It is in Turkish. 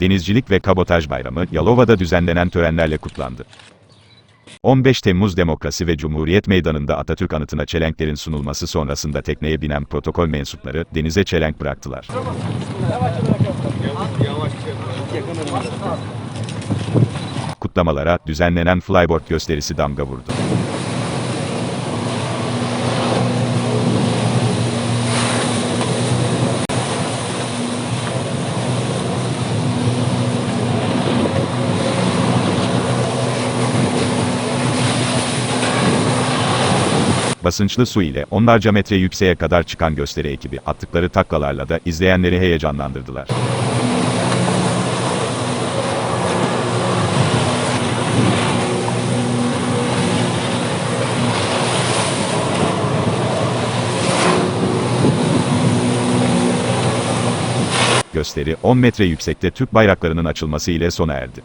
Denizcilik ve Kabotaj Bayramı, Yalova'da düzenlenen törenlerle kutlandı. 15 Temmuz Demokrasi ve Cumhuriyet Meydanı'nda Atatürk anıtına çelenklerin sunulması sonrasında tekneye binen protokol mensupları denize çelenk bıraktılar. Kutlamalara düzenlenen flyboard gösterisi damga vurdu. Basınçlı su ile onlarca metre yükseğe kadar çıkan gösteri ekibi attıkları taklalarla da izleyenleri heyecanlandırdılar. Gösteri 10 metre yüksekte Türk bayraklarının açılması ile sona erdi.